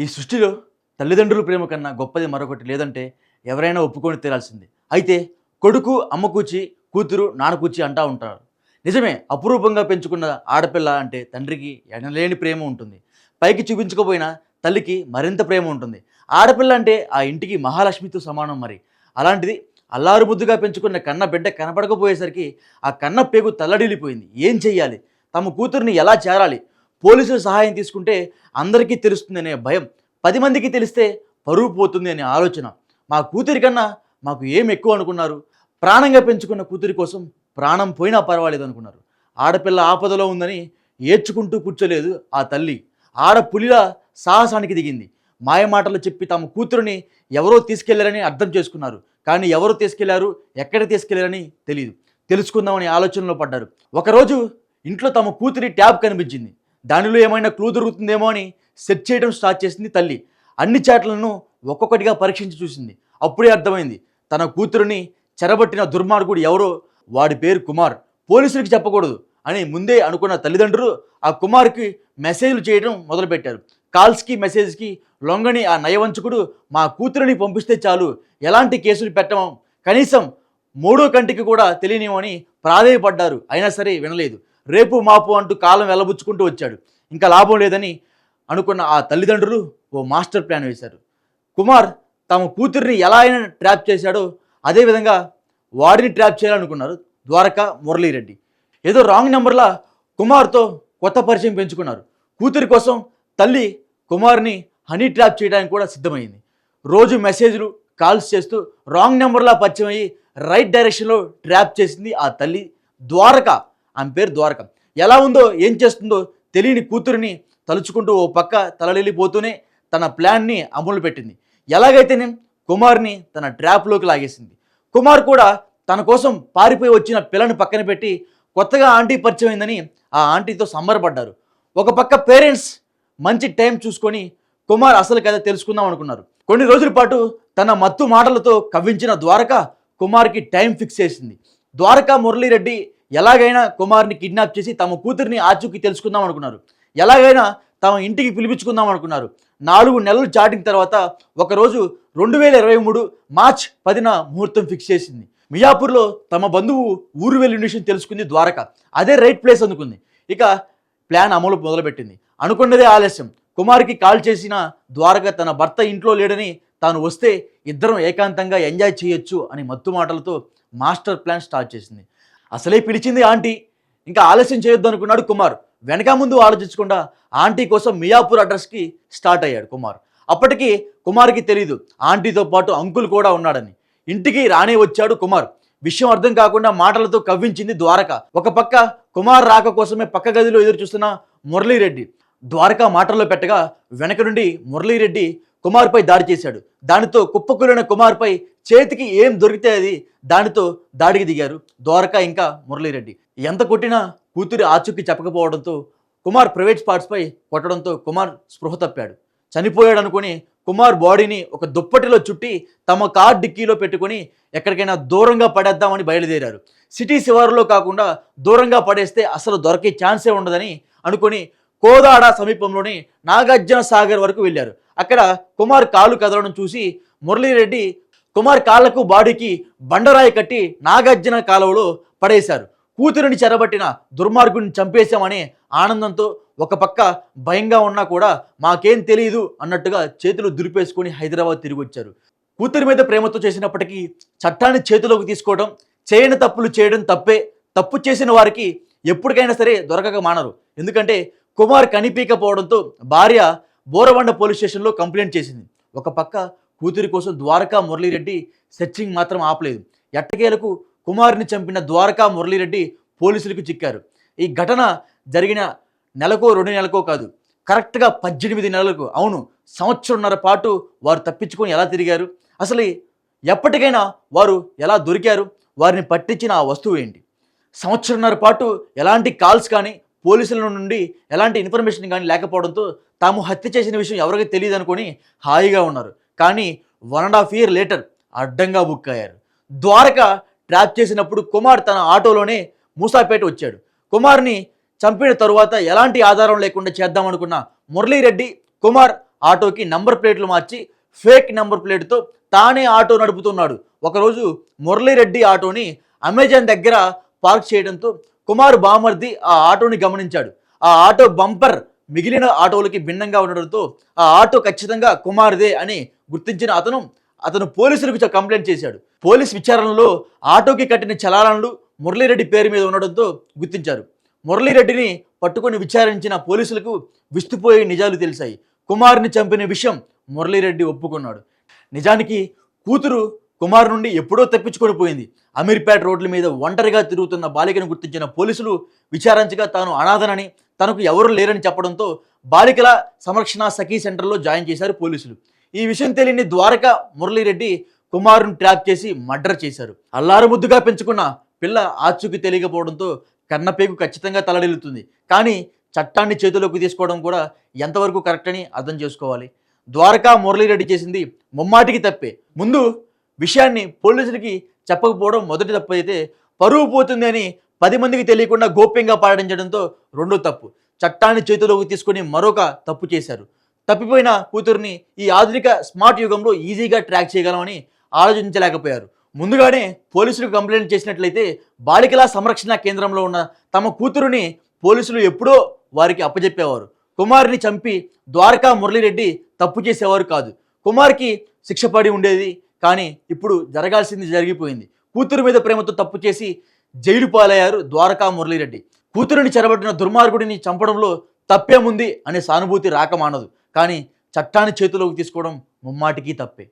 ఈ సృష్టిలో తల్లిదండ్రుల ప్రేమ కన్నా గొప్పది మరొకటి లేదంటే ఎవరైనా ఒప్పుకొని తీరాల్సింది. అయితే కొడుకు అమ్మ కూచి కూతురు నాన్న కూచి అంటా ఉంటారు. నిజమే అపురూపంగా పెంచుకున్న ఆడపిల్ల అంటే తండ్రికి ఎనలేని ప్రేమ ఉంటుంది. పైకి చూపించకపోయినా తల్లికి మరింత ప్రేమ ఉంటుంది. ఆడపిల్ల అంటే ఆ ఇంటికి మహాలక్ష్మితో సమానం మరి. అలాంటిది అల్లారు ముద్దుగా పెంచుకున్న కన్న బిడ్డ కనపడకపోయేసరికి ఆ కన్న పేగు తల్లడిల్లిపోయింది. ఏం చెయ్యాలి? తమ కూతుర్ని ఎలా చేరాలి? పోలీసుల సహాయం తీసుకుంటే అందరికీ తెలుస్తుందనే భయం. పది మందికి తెలిస్తే పరువు పోతుంది అనే ఆలోచన. మా కూతురి కన్నా మాకు ఏం ఎక్కువ అనుకున్నారు? ప్రాణంగా పెంచుకున్న కూతురి కోసం ప్రాణం పోయినా పర్వాలేదు అనుకున్నారు. ఆడపిల్ల ఆపదలో ఉందని ఏడ్చుకుంటూ కూర్చోలేదు ఆ తల్లి. ఆడపులిలా సాహసానికి దిగింది. మాయమాటలు చెప్పి తమ కూతురుని ఎవరో తీసుకెళ్ళారని అర్థం చేసుకున్నారు. కానీ ఎవరు తీసుకెళ్ళారు ఎక్కడ తీసుకెళ్ళారని తెలియదు తెలుసుకుందామని ఆలోచనలో పడ్డారు. ఒకరోజు ఇంట్లో తమ కూతురి ట్యాబ్ కనిపించింది. దానిలో ఏమైనా క్లూ దొరుకుతుందేమో అని సెట్ చేయడం స్టార్ట్ చేసింది తల్లి. అన్ని చాట్లను ఒక్కొక్కటిగా పరీక్షించి చూసింది. అప్పుడే అర్థమైంది. తన కూతురుని చెరబట్టిన దుర్మార్గుడు ఎవరో? వాడి పేరు కుమార్. పోలీసులకు చెప్పకూడదు అని ముందే అనుకున్న తల్లిదండ్రులు ఆ కుమార్కి మెసేజ్లు చేయడం మొదలుపెట్టారు. కాల్స్కి మెసేజ్కి లొంగని ఆ నయవంచకుడు మా కూతురిని పంపిస్తే చాలు. ఎలాంటి కేసులు పెట్టమం? కనీసం మూడో కంటికి కూడా తెలియనివని ప్రాధేయపడ్డారు. అయినా సరే వినలేదు. రేపు మాపు అంటూ కాలం వెళ్ళబుచ్చుకుంటూ వచ్చాడు. ఇంకా లాభం లేదని అనుకున్న ఆ తల్లిదండ్రులు ఓ మాస్టర్ ప్లాన్ వేశారు. కుమార్ తమ కూతుర్ని ఎలా అయినా ట్రాప్ చేశాడో అదేవిధంగా వాడిని ట్రాప్ చేయాలనుకున్నారు ద్వారకా మురళీరెడ్డి. ఏదో రాంగ్ నెంబర్లా కుమార్తో కొత్త పరిచయం పెంచుకున్నారు. కూతురి కోసం తల్లి కుమార్ని హనీ ట్రాప్ చేయడానికి కూడా సిద్ధమైంది. రోజు మెసేజ్లు కాల్స్ చేస్తూ రాంగ్ నెంబర్లా పరిచయం అయ్యి రైట్ డైరెక్షన్లో ట్రాప్ చేసింది ఆ తల్లి ద్వారక. ఆమె పేరు ద్వారక. ఎలా ఉందో ఏం చేస్తుందో తెలియని కూతురిని తలుచుకుంటూ ఓ పక్క తలలిపోతూనే తన ప్లాన్ని అమలు పెట్టింది. ఎలాగైతేనే కుమార్ని తన ట్రాప్లోకి లాగేసింది. కుమార్ కూడా తన కోసం పారిపోయి వచ్చిన పిల్లని పక్కన పెట్టి కొత్తగా ఆంటీ పరిచయం అయిందని ఆ ఆంటీతో సంబరపడ్డారు. ఒక పక్క పేరెంట్స్ మంచి టైం చూసుకొని కుమార్ అసలు కథ తెలుసుకుందాం అనుకున్నారు. కొన్ని రోజుల పాటు తన మత్తు మాటలతో కవ్వించిన ద్వారక కుమార్కి టైం ఫిక్స్ చేసింది. ద్వారకా మురళీరెడ్డి ఎలాగైనా కుమార్ని కిడ్నాప్ చేసి తమ కూతురిని ఆచూకీ తెలుసుకుందాం అనుకున్నారు. ఎలాగైనా తమ ఇంటికి పిలిపించుకుందాం అనుకున్నారు. నాలుగు నెలలు చాటిన తర్వాత ఒకరోజు రెండు వేల ఇరవై మూడు మార్చ్ పదిన ముహూర్తం ఫిక్స్ చేసింది. మియాపూర్లో తమ బంధువు ఊరు వెళ్ళిన విషయం తెలుసుకుంది ద్వారక. అదే రైట్ ప్లేస్ అనుకుంది ఇక ప్లాన్ అమలు మొదలుపెట్టింది. అనుకున్నదే ఆలస్యం. కుమార్కి కాల్ చేసిన ద్వారక తన భర్త ఇంట్లో లేడని తాను వస్తే ఇద్దరం ఏకాంతంగా ఎంజాయ్ చేయొచ్చు అని మత్తు మాటలతో మాస్టర్ ప్లాన్ స్టార్ట్ చేసింది. అసలే పిలిచింది ఆంటీ. ఇంకా ఆలస్యం చేయొద్దు అనుకున్నాడు కుమార్. వెనక ముందు ఆలోచించకుండా ఆంటీ కోసం మియాపూర్ అడ్రస్కి స్టార్ట్ అయ్యాడు కుమార్. అప్పటికి కుమార్కి తెలీదు ఆంటీతో పాటు అంకుల్ కూడా ఉన్నాడని. ఇంటికి రానే వచ్చాడు కుమార్. విషయం అర్థం కాకుండా మాటలతో కవ్వించింది ద్వారక. ఒక పక్క కుమార్ రాక కోసమే పక్క గదిలో ఎదురు చూస్తున్న మురళీరెడ్డి. ద్వారక మాటల్లో పెట్టగా వెనక నుండి మురళీరెడ్డి కుమార్పై దాడి చేశాడు. దానితో కుప్పకూలిన కుమార్పై చేతికి ఏం దొరికితే అది దానితో దాడికి దిగారు. ద్వారక ఇంకా మురళీరెడ్డి. ఎంత కొట్టినా కూతురి ఆచూకీ చెప్పకపోవడంతో కుమార్ ప్రైవేట్ స్పాట్స్పై కొట్టడంతో కుమార్ స్పృహ తప్పాడు. చనిపోయాడు అనుకుని కుమార్ బాడీని ఒక దుప్పటిలో చుట్టి తమ కార్ డిక్కీలో పెట్టుకొని ఎక్కడికైనా దూరంగా పడేద్దామని బయలుదేరారు. సిటీ శివారులో కాకుండా దూరంగా పడేస్తే అసలు దొరికే ఛాన్సే ఉండదని అనుకొని కోదాడ సమీపంలోని నాగార్జున సాగర్ వరకు వెళ్ళారు. అక్కడ కుమార్ కాలు కదలడం చూసి మురళీరెడ్డి కుమార్ కాళ్ళకు బాడీకి బండరాయి కట్టి నాగార్జున కాలువలో పడేశారు. కూతురిని చెరబట్టిన దుర్మార్గుని చంపేశామనే ఆనందంతో ఒక పక్క భయంగా ఉన్నా కూడా మాకేం తెలియదు అన్నట్టుగా చేతులు దురిపేసుకుని హైదరాబాద్ తిరిగి వచ్చారు. కూతురి మీద ప్రేమతో చేసినప్పటికీ చట్టాన్ని చేతిలోకి తీసుకోవడం చేయని తప్పులు చేయడం తప్పే. తప్పు చేసిన వారికి ఎప్పటికైనా సరే దొరకక మానరు. ఎందుకంటే కుమార్ కనిపించకపోవడంతో భార్య బోరబండ పోలీస్ స్టేషన్లో కంప్లైంట్ చేసింది. ఒక పక్క కూతురి కోసం ద్వారకా మురళీరెడ్డి సెర్చింగ్ మాత్రం ఆపలేదు. ఎట్టకేలకు కుమారుని చంపిన ద్వారకా మురళీరెడ్డి పోలీసులకు చిక్కారు. ఈ ఘటన జరిగిన నెలకో రెండు నెలకో కాదు కరెక్ట్గా పద్దెనిమిది నెలలకు. అవును సంవత్సరంన్నర పాటు వారు తప్పించుకొని ఎలా తిరిగారు? అసలు ఎప్పటికైనా వారు ఎలా దొరికారు? వారిని పట్టించిన ఆ వస్తువు ఏంటి? సంవత్సరంన్నర పాటు ఎలాంటి కాల్స్ కానీ పోలీసుల నుండి ఎలాంటి ఇన్ఫర్మేషన్ కానీ లేకపోవడంతో తాము హత్య చేసిన విషయం ఎవరికి తెలియదు అనుకొని హాయిగా ఉన్నారు. కానీ one and half year later అడ్డంగా బుక్ అయ్యారు. ద్వారక ట్రాప్ చేసినప్పుడు కుమార్ తన ఆటోలోనే మూసాపేట వచ్చాడు. కుమార్ని చంపిన తరువాత ఎలాంటి ఆధారం లేకుండా చేద్దామనుకున్న మురళీరెడ్డి కుమార్ ఆటోకి నంబర్ ప్లేట్లు మార్చి ఫేక్ నంబర్ ప్లేట్తో తానే ఆటో నడుపుతున్నాడు. ఒకరోజు మురళీరెడ్డి ఆటోని అమెజాన్ దగ్గర పార్క్ చేయడంతో కుమార్ బామర్ది ఆ ఆటోని గమనించాడు. ఆ ఆటో బంపర్ మిగిలిన ఆటోలకి భిన్నంగా ఉండడంతో ఆ ఆటో ఖచ్చితంగా కుమార్దే అని గుర్తించిన అతను అతను పోలీసులకు కంప్లైంట్ చేశాడు. పోలీస్ విచారణలో ఆటోకి కట్టిన చలానాలు మురళీరెడ్డి పేరు మీద ఉండడంతో గుర్తించారు. మురళీరెడ్డిని పట్టుకొని విచారించిన పోలీసులకు విస్తుపోయే నిజాలు తెలిసాయి కుమార్ని చంపిన విషయం మురళీరెడ్డి ఒప్పుకున్నాడు. నిజానికి కూతురు కుమార్ నుండి ఎప్పుడో తప్పించుకొని పోయింది. అమీర్పేట రోడ్ల మీద ఒంటరిగా తిరుగుతున్న బాలికను గుర్తించిన పోలీసులు విచారించగా తాను అనాథనని తనకు ఎవరు లేరని చెప్పడంతో బాలికల సంరక్షణ సఖీ సెంటర్లో జాయిన్ చేశారు పోలీసులు. ఈ విషయం తెలియని ద్వారక మురళీరెడ్డి కుమారుని ట్రాప్ చేసి మర్డర్ చేశారు. అల్లారు ముద్దుగా పెంచుకున్న పిల్ల ఆచూకి తెలియకపోవడంతో కన్నపేగు ఖచ్చితంగా తలడిల్లుతుంది. కానీ చట్టాన్ని చేతిలోకి తీసుకోవడం కూడా ఎంతవరకు కరెక్ట్ అని అర్థం చేసుకోవాలి. ద్వారకా మురళీరెడ్డి చేసింది ముమ్మాటికి తప్పే. ముందు విషయాన్ని పోలీసులకి చెప్పకపోవడం మొదటి తప్పు అయితే పరువు పోతుంది అని పది మందికి తెలియకుండా గోప్యంగా పాటించడంతో రెండో తప్పు. చట్టాన్ని చేతిలోకి తీసుకొని మరొక తప్పు చేశారు. తప్పిపోయిన కూతుర్ని ఈ ఆధునిక స్మార్ట్ యుగంలో ఈజీగా ట్రాక్ చేయగలమని ఆలోచించలేకపోయారు. ముందుగానే పోలీసులకు కంప్లైంట్ చేసినట్లయితే బాలికల సంరక్షణ కేంద్రంలో ఉన్న తమ కూతురుని పోలీసులు ఎప్పుడో వారికి అప్పజెప్పేవారు. కుమార్ని చంపి ద్వారకా మురళీరెడ్డి తప్పు చేసేవారు కాదు. కుమార్కి శిక్ష పడి ఉండేది కానీ ఇప్పుడు జరగాల్సింది జరిగిపోయింది. కూతురు మీద ప్రేమతో తప్పు చేసి జైలు పాలయ్యారు ద్వారకా మురళీరెడ్డి. కూతురుని చెరబట్టిన దుర్మార్గుడిని చంపడంలో తప్పేముంది అనే సానుభూతి రాకమానదు కానీ చట్టాన్ని చేతిలోకి తీసుకోవడం ముమ్మాటికి తప్పే.